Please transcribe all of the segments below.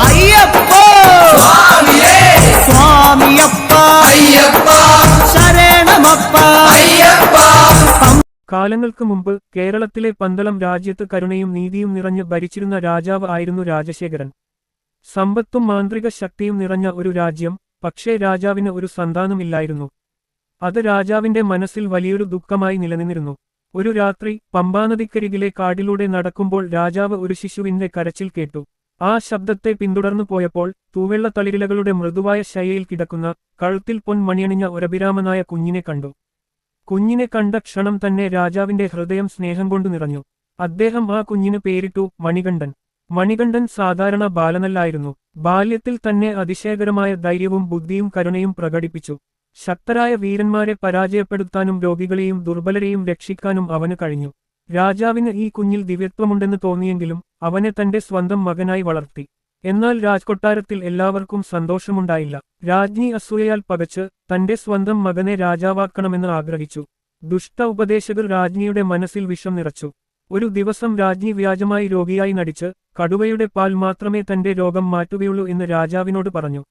അയ്യപ്പോ. സ്വാമിയപ്പ. അയ്യപ്പ. ശരണമപ്പ. അയ്യപ്പ. കാലങ്ങൾക്ക് മുമ്പ് കേരളത്തിലെ പന്തളം രാജ്യത്ത് കരുണയും നീതിയും നിറഞ്ഞ് ഭരിച്ചിരുന്ന രാജാവ് ആയിരുന്നു രാജശേഖരൻ. സമ്പത്തും മാന്ത്രിക ശക്തിയും നിറഞ്ഞ ഒരു രാജ്യം പക്ഷേ രാജാവിന് ഒരു സന്താനമില്ലായിരുന്നു. അത് രാജാവിന്റെ മനസ്സിൽ വലിയൊരു ദുഃഖമായി നിലനിന്നിരുന്നു. ഒരു രാത്രി പമ്പാനദിക്കരികിലെ കാടിലൂടെ നടക്കുമ്പോൾ രാജാവ് ഒരു ശിശുവിന്റെ കരച്ചിൽ കേട്ടു. ആ ശബ്ദത്തെ പിന്തുടർന്നു പോയപ്പോൾ തൂവെള്ള തളിരിലകളുടെ മൃദുവായ ശൈലിയിൽ കിടക്കുന്ന കഴുത്തിൽ പൊൻ മണിയണിഞ്ഞ ഒരഭിരാമനായ കുഞ്ഞിനെ കണ്ടു. കുഞ്ഞിനെ കണ്ട ക്ഷണം തന്നെ രാജാവിന്റെ ഹൃദയം സ്നേഹം കൊണ്ടു നിറഞ്ഞു. അദ്ദേഹം ആ കുഞ്ഞിന് പേരിട്ടു മണികണ്ഠൻ. മണികണ്ഠൻ സാധാരണ ബാലനല്ലായിരുന്നു. ബാല്യത്തിൽ തന്നെ അതിശയകരമായ ധൈര്യവും ബുദ്ധിയും കരുണയും പ്രകടിപ്പിച്ചു. ശക്തരായ വീരന്മാരെ പരാജയപ്പെടുത്താനും രോഗികളെയും ദുർബലരെയും രക്ഷിക്കാനും അവന് കഴിഞ്ഞു. രാജാവിന് ഈ കുഞ്ഞിൽ ദിവ്യത്വമുണ്ടെന്ന് തോന്നിയെങ്കിലും അവനെ തന്റെ സ്വന്തം മകനായി വളർത്തി. എന്നാൽ രാജ്കൊട്ടാരത്തിൽ എല്ലാവർക്കും സന്തോഷമുണ്ടായില്ല. രാജ്ഞി അസൂയയാൽ പകച്ച് തന്റെ സ്വന്തം മകനെ രാജാവാക്കണമെന്ന് ആഗ്രഹിച്ചു. ദുഷ്ട ഉപദേശകർ രാജ്ഞിയുടെ മനസ്സിൽ വിഷം നിറച്ചു. ഒരു ദിവസം രാജ്ഞി വ്യാജമായി രോഗിയായി നടിച്ച് കടുവയുടെ പാൽ മാത്രമേ തന്റെ രോഗം മാറ്റുകയുള്ളൂ എന്ന് രാജാവിനോട് പറഞ്ഞു.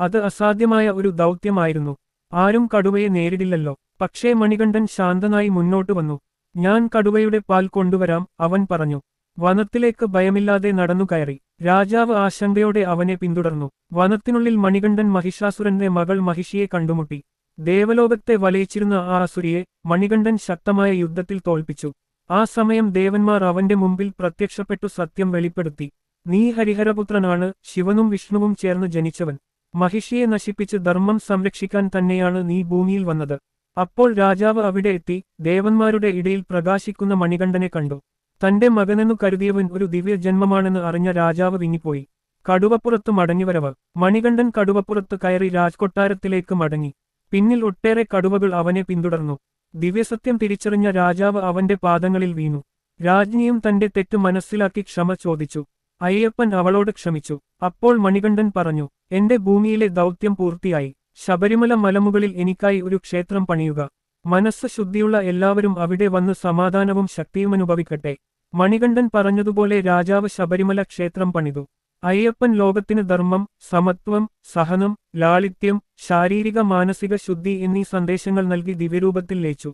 അത് അസാധ്യമായ ഒരു ദൗത്യമായിരുന്നു. ആരും കടുവയെ നേരിടില്ലല്ലോ. പക്ഷേ മണികണ്ഠൻ ശാന്തനായി മുന്നോട്ടു വന്നു. ഞാൻ കടുവയുടെ പാൽ കൊണ്ടുവരാം അവൻ പറഞ്ഞു. വനത്തിലേക്ക് ഭയമില്ലാതെ നടന്നു കയറി. രാജാവ് ആശങ്കയോടെ അവനെ പിന്തുടർന്നു. വനത്തിനുള്ളിൽ മണികണ്ഠൻ മഹിഷാസുരന്റെ മകൾ മഹിഷിയെ കണ്ടുമുട്ടി. ദേവലോകത്തെ വലയിച്ചിരുന്ന ആ അസുരിയെ മണികണ്ഠൻ ശക്തമായ യുദ്ധത്തിൽ തോൽപ്പിച്ചു. ആ സമയം ദേവന്മാർ അവന്റെ മുമ്പിൽ പ്രത്യക്ഷപ്പെട്ടു സത്യം വെളിപ്പെടുത്തി. നീ ഹരിഹരപുത്രനാണ് ശിവനും വിഷ്ണുവും ചേർന്ന് ജനിച്ചവൻ. മഹിഷിയെ നശിപ്പിച്ച് ധർമ്മം സംരക്ഷിക്കാൻ തന്നെയാണ് നീ ഭൂമിയിൽ വന്നത്. അപ്പോൾ രാജാവ് അവിടെ എത്തി ദേവന്മാരുടെ ഇടയിൽ പ്രകാശിക്കുന്ന മണികണ്ഠനെ കണ്ടു. തന്റെ മകനെന്നു കരുതിയവൻ ഒരു ദിവ്യജന്മമാണെന്ന് അറിഞ്ഞ രാജാവ് വിങ്ങിപ്പോയി. കടുവപ്പുറത്ത് മടങ്ങിവരവ്. മണികണ്ഠൻ കടുവപ്പുറത്ത് കയറി രാജ്കൊട്ടാരത്തിലേക്ക് മടങ്ങി. പിന്നിൽ ഒട്ടേറെ കടുവകൾ അവനെ പിന്തുടർന്നു. ദിവ്യസത്യം തിരിച്ചറിഞ്ഞ രാജാവ് അവന്റെ പാദങ്ങളിൽ വീണു. രാജ്ഞിയും തന്റെ തെറ്റ് മനസ്സിലാക്കി ക്ഷമ ചോദിച്ചു. അയ്യപ്പൻ അവളോട് ക്ഷമിച്ചു. അപ്പോൾ മണികണ്ഠൻ പറഞ്ഞു എന്റെ ഭൂമിയിലെ ദൗത്യം പൂർത്തിയായി. ശബരിമല മലമുകളിൽ എനിക്കായി ഒരു ക്ഷേത്രം പണിയുക. മനസ്സ് ശുദ്ധിയുള്ള എല്ലാവരും അവിടെ വന്ന് സമാധാനവും ശക്തിയും അനുഭവിക്കട്ടെ. മണികണ്ഠൻ പറഞ്ഞതുപോലെ രാജാവ് ശബരിമല ക്ഷേത്രം പണിതു. അയ്യപ്പൻ ലോകത്തിന് ധർമ്മം സമത്വം സഹനം ലാളിത്യം ശാരീരിക മാനസിക ശുദ്ധി എന്നീ സന്ദേശങ്ങൾ നൽകി ദിവ്യരൂപത്തിൽ ലയിച്ചു.